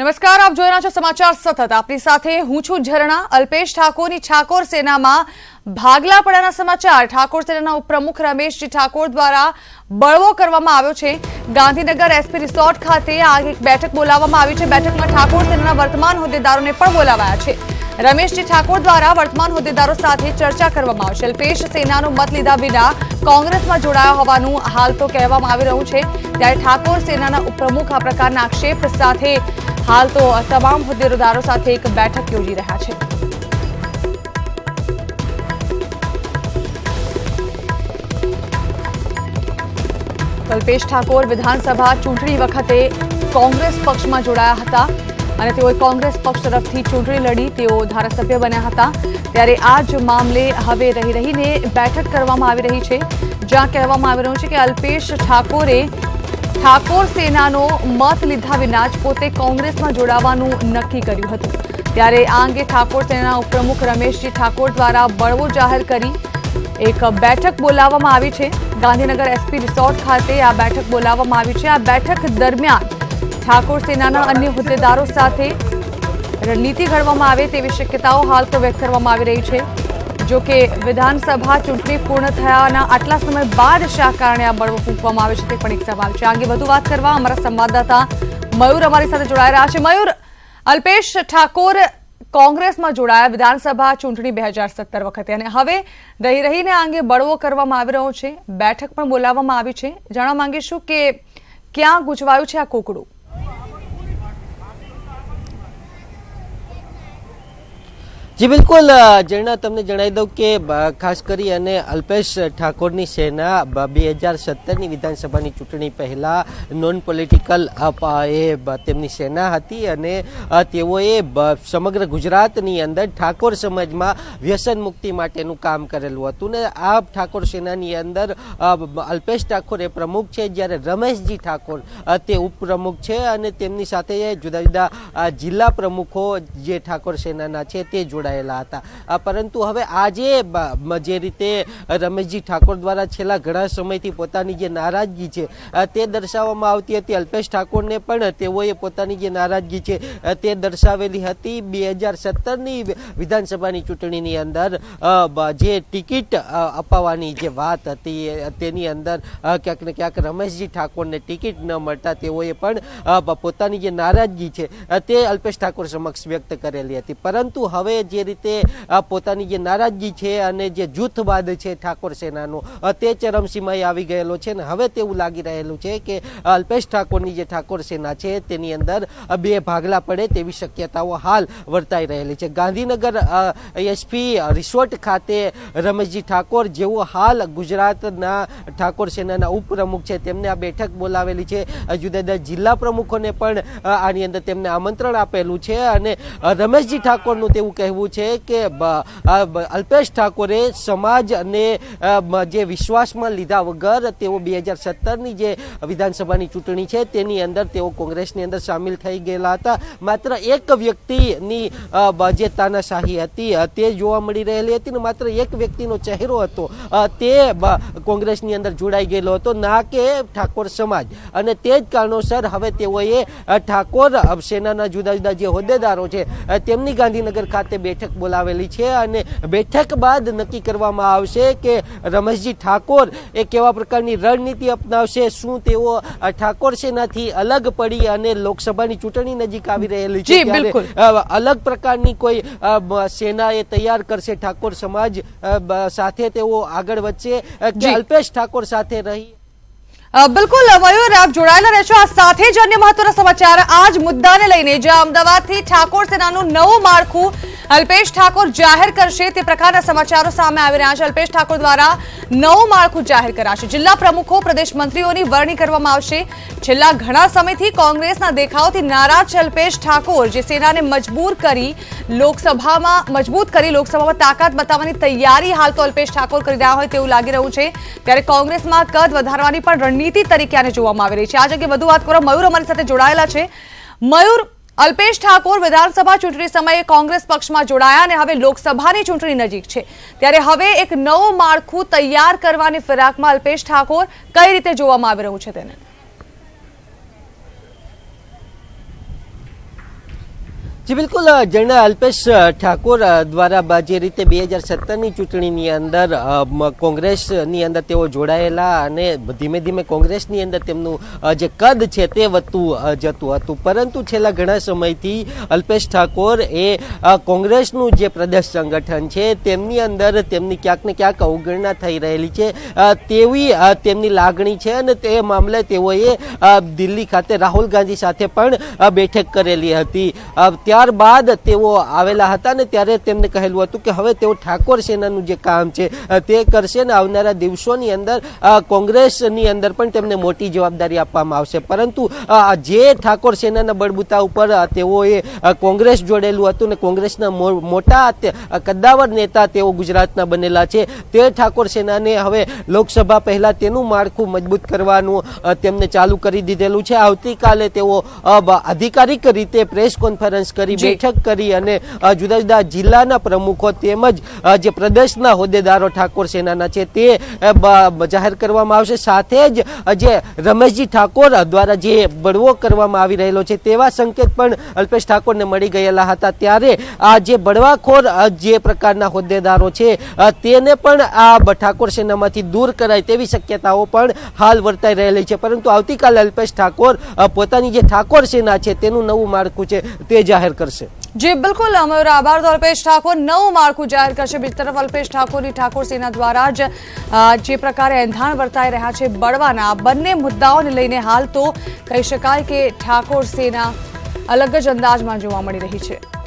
નમસ્કાર, આપ જોઈ રહ્યા છો સમાચાર સતત. આપની સાથે હું છું ઝરણા. અલ્પેશ ઠાકોરની ઠાકોર સેનામાં ભાગલા પડ્યાના સમાચાર. ઠાકોર સેનાના ઉપપ્રમુખ રમેશજી ઠાકોર દ્વારા બળવો કરવામાં આવ્યો છે. ગાંધીનગર એસપી રિસોર્ટ ખાતે આ એક બેઠક બોલાવવામાં આવી છે. બેઠકમાં ઠાકોર સેનાના વર્તમાન હોદ્દેદારોને પણ બોલાવાયા છે. રમેશજી ઠાકોર દ્વારા વર્તમાન હોદ્દેદારો સાથે ચર્ચા કરવામાં આવશે. અલ્પેશ સેનાનો મત લીધા વિના કોંગ્રેસમાં જોડાયા હોવાનું હાલ તો કહેવામાં આવી રહ્યું છે. ત્યારે ઠાકોર સેનાના ઉપપ્રમુખ આ પ્રકારના આક્ષેપ સાથે હાલ તો તમામ હોદ્દેદારો સાથે એક બેઠક યોજી રહ્યા છે. કલ્પેશ ઠાકોર વિધાનસભા ચૂંટણી વખતે કોંગ્રેસ પક્ષમાં જોડાયા હતા અને તેઓએ કોંગ્રેસ પક્ષ તરફથી ચૂંટણી લડી, તેઓ ધારાસભ્ય બન્યા હતા. ત્યારે આ જ મામલે હવે રહી રહીને બેઠક કરવામાં આવી રહી છે. જ્યાં કહેવામાં આવી રહ્યું છે કે અલ્પેશ ઠાકોરે ઠાકોર સેનાનો મત લીધા વિના જ પોતે કોંગ્રેસમાં જોડાવાનું નક્કી કર્યું હતું. ત્યારે આ અંગે ઠાકોર સેનાના ઉપપ્રમુખ રમેશજી ઠાકોર દ્વારા બળવો જાહેર કરી એક બેઠક બોલાવવામાં આવી છે. ગાંધીનગર એસપી રિસોર્ટ ખાતે આ બેઠક બોલાવવામાં આવી છે. આ બેઠક દરમિયાન ઠાકોર સેનાના અન્ય હોદ્દેદારો સાથે રણનીતિ ઘડવામાં આવે તેવી શક્યતાઓ હાલ તો વ્યક્ત કરવામાં આવી રહી છે. જો કે વિધાનસભા ચૂંટણી પૂર્ણ થયાના આટલા સમય બાદ શા કારણે આ બળવો ફૂંકવામાં આવે છે તે પણ એક સવાલ છે. આ વધુ વાત કરવા અમારા સંવાદદાતા મયુર અમારી સાથે જોડાઈ રહ્યા છે. મયુર, અલ્પેશ ઠાકોર કોંગ્રેસમાં જોડાયા વિધાનસભા ચૂંટણી બે હજાર સત્તર વખતે અને હવે રહી રહીને આ અંગે બળવો કરવામાં આવી રહ્યો છે. બેઠક પણ બોલાવવામાં આવી છે. જાણવા માંગીશું કે ક્યાં ગુંચવાયું છે આ કોકડું? જી બિલકુલ અ, તમને જણાવી દઉં કે ખાસ કરી અને અલ્પેશ ઠાકોરની સેના બે હજાર સત્તરની વિધાનસભાની ચૂંટણી પહેલાં નોન પોલિટિકલ એ તેમની સેના હતી અને તેઓએ સમગ્ર ગુજરાતની અંદર ઠાકોર સમાજમાં વ્યસન મુક્તિ માટેનું કામ કરેલું હતું ને આ ઠાકોર સેનાની અંદર અલ્પેશ ઠાકોર એ પ્રમુખ છે જ્યારે રમેશજી ઠાકોર તે ઉપપ્રમુખ છે અને તેમની સાથે જુદા જુદા જિલ્લા પ્રમુખો જે ઠાકોર સેનાના છે તે જોડાયેલા હતા. પરંતુ હવે આજે જે રીતે રમેશજી ઠાકોર દ્વારા છેલ્લા ઘણા સમયથી પોતાની જે નારાજગી છે તે દર્શાવવામાં આવતી હતી. અલ્પેશ ઠાકોરને પણ તેઓએ પોતાની જે નારાજગી છે તે દર્શાવેલી હતી. બે હજાર સત્તરની વિધાનસભાની ચૂંટણીની અંદર જે ટિકિટ અપાવવાની જે વાત હતી તેની અંદર ક્યાંક ને ક્યાંક રમેશજી ઠાકોરને ટિકિટ ન મળતા તેઓએ પણ પોતાની જે નારાજગી છે તે અલ્પેશ ઠાકોર સમક્ષ વ્યક્ત કરેલી હતી. પરંતુ હવે જે રીતે પોતાની જે નારાજગી છે અને જે જૂથવાદ છે ઠાકોર સેનાનો તે ચરમસીમાએ આવી ગયેલો છે ને હવે તેવું લાગી રહેલું છે કે અલ્પેશ ઠાકોરની જે ઠાકોર સેના છે તેની અંદર બે ભાગલા પડે તેવી શક્યતાઓ હાલ વર્તાઈ રહેલી છે. ગાંધીનગર એસપી રિસોર્ટ ખાતે રમેશજી ઠાકોર જેઓ હાલ ગુજરાતના ઠાકોર સેનાના ઉપપ્રમુખ છે, તેમને આ બેઠક બોલાવેલી છે. જુદા જુદા જિલ્લા પ્રમુખોને પણ આની અંદર તેમને આમંત્રણ આપેલું છે અને રમેશજી ઠાકોરનું તેવું કહેવું છે કે અલ્પેશ ઠાકોરે સમાજ અને જે વિશ્વાસમાં લીધા વગર તેઓ બે હજાર સત્તરની જે વિધાનસભાની ચૂંટણી છે તેની અંદર તેઓ કોંગ્રેસની અંદર સામેલ થઈ ગયેલા હતા. માત્ર એક વ્યક્તિની જે તાનાશાહી હતી તે જોવા મળી રહેલી હતી ને માત્ર એક વ્યક્તિનો ચહેરો હતો. તે કોંગ્રેસની અંદર જોડાઈ ગયેલો હતો. ના કે ઠાકોર સમાજ. અને તે જ કારણોસર હવે તેઓએ ઠાકોર સેનાના જુદા જુદા જે હોદ્દેદારો છે તેમની ગાંધીનગર ખાતે બેઠક બોલાવેલી છે અને બેઠક બાદ નક્કી કરવામાં આવશે કે રમેશજી ઠાકોર એ કેવા પ્રકારની રણનીતિ અપનાવશે શું તેઓ ઠાકોર સેનાથી અલગ પડી અને લોકસભાની ચૂંટણી નજીક આવી રહેલી છે ત્યારે, અલગ પ્રકારની કોઈ સેના એ તૈયાર કરશે ઠાકોર સમાજ સાથે તેઓ આગળ વધશે કે અલ્પેશ ઠાકોર સાથે રહી બિલકુલ મયુર આપ જોડાયેલા રહેશો. આ સાથે જ અન્ય મહત્વના સમાચાર આ જ મુદ્દાને લઈને જ્યાં અમદાવાદથી ઠાકોર સેનાનું નવું માળખું અલ્પેશ ઠાકોર જાહેર કરશે તે પ્રકારના સમાચારો સામે આવી રહ્યા છે. અલ્પેશ ઠાકોર દ્વારા નવું માળખું જાહેર કરાશે. જિલ્લા પ્રમુખો, પ્રદેશ મંત્રીઓની વરણી કરવામાં આવશે. છેલ્લા ઘણા સમયથી કોંગ્રેસના દેખાવથી નારાજ અલ્પેશ ઠાકોર, જે સેનાને મજબૂર કરી લોકસભામાં, મજબૂત કરી લોકસભામાં તાકાત બતાવવાની તૈયારી હાલ તો અલ્પેશ ઠાકોર કરી રહ્યા હોય તેવું લાગી રહ્યું છે. ત્યારે કોંગ્રેસમાં કદ વધારવાની પણ રણનીતિ તરીકે આને જોવામાં આવી રહી છે. આ જગ્યાએ વધુ વાત કરવા મયુર અમારી સાથે જોડાયેલા છે. મયુર અલ્પેશ ઠાકોર વિધાનસભા ચૂંટણી સમયે કોંગ્રેસ પક્ષમાં જોડાયા અને હવે લોકસભાની ચૂંટણી નજીક છે. ત્યારે હવે એક નવું માળખું તૈયાર કરવાની ફિરાકમાં અલ્પેશ ઠાકોર કઈ રીતે જોવામાં આવી રહ્યું છે તેને? જી બિલકુલ જણા અલ્પેશ ઠાકોર દ્વારા જે રીતે બે હજાર સત્તરની ચૂંટણીની અંદર કોંગ્રેસની અંદર તેઓ જોડાયેલા અને ધીમે ધીમે કોંગ્રેસની અંદર તેમનું જે કદ છે તે વધતું જતું હતું. પરંતુ છેલ્લા ઘણા સમયથી અલ્પેશ ઠાકોર એ કોંગ્રેસનું જે પ્રદેશ સંગઠન છે તેમની અંદર તેમની ક્યાંક ને ક્યાંક અવગણના થઈ રહેલી છે. તેવી તેમની લાગણી છે અને તે મામલે તેઓએ દિલ્હી ખાતે રાહુલ ગાંધી સાથે પણ બેઠક કરેલી હતી. અ, ત્યારબાદ તેઓ આવેલા હતા ને ત્યારે તેમને કહેલું હતું કે હવે તેઓ ઠાકોર સેનાનું જે કામ છે તે કરશે ને આવનારા દિવસોની અંદર કોંગ્રેસની અંદર પણ તેમને મોટી જવાબદારી આપવામાં આવશે. પરંતુ જે ઠાકોર સેનાના બળબૂતા ઉપર તેઓએ કોંગ્રેસ જોડેલું હતું ને કોંગ્રેસના મોટા કદ્દાવર નેતા તેઓ ગુજરાતના બનેલા છે, તે ઠાકોર સેનાને હવે લોકસભા પહેલા તેનું માળખું મજબૂત કરવાનું તેમને ચાલુ કરી દીધેલું છે. આવતીકાલે તેઓ આધિકારિક રીતે પ્રેસ કોન્ફરન્સ કરી બેઠક કરી અને જુદા જુદા જિલ્લાના પ્રમુખો તેમજ જે પ્રદેશના હોદ્દેદારો ઠાકોર સેનાના છે તે જાહેર કરવામાં આવશે. સાથે જ જે રમેશજી ઠાકોર દ્વારા જે બળવો કરવામાં આવી રહેલો છે તેવા સંકેત પણ અલ્પેશ ઠાકોરને મળી ગયેલા હતા. ત્યારે આ જે બળવાખોર જે પ્રકારના હોદ્દેદારો છે તેને પણ આ ઠાકોર સેનામાંથી દૂર કરાય તેવી શક્યતાઓ પણ હાલ વર્તાઈ રહેલી છે. પરંતુ આવતીકાલે અલ્પેશ ઠાકોર પોતાની જે ઠાકોર સેના છે તેનું નવું માળખું છે તે જાહેર કરશે. જી, બિલકુલ. અમારો આભાર તો અલ્પેશ ઠાકોર. નવું માળખું જાહેર કરશે. બીજી તરફ અલ્પેશ ઠાકોરની ઠાકોર સેના દ્વારા જ જે પ્રકારે એંધાણ વર્તાઈ રહ્યા છે બળવાના, બંને મુદ્દાઓને લઈને હાલ તો કહી શકાય કે ઠાકોર સેના અલગ જ અંદાજમાં જોવા મળી રહી છે.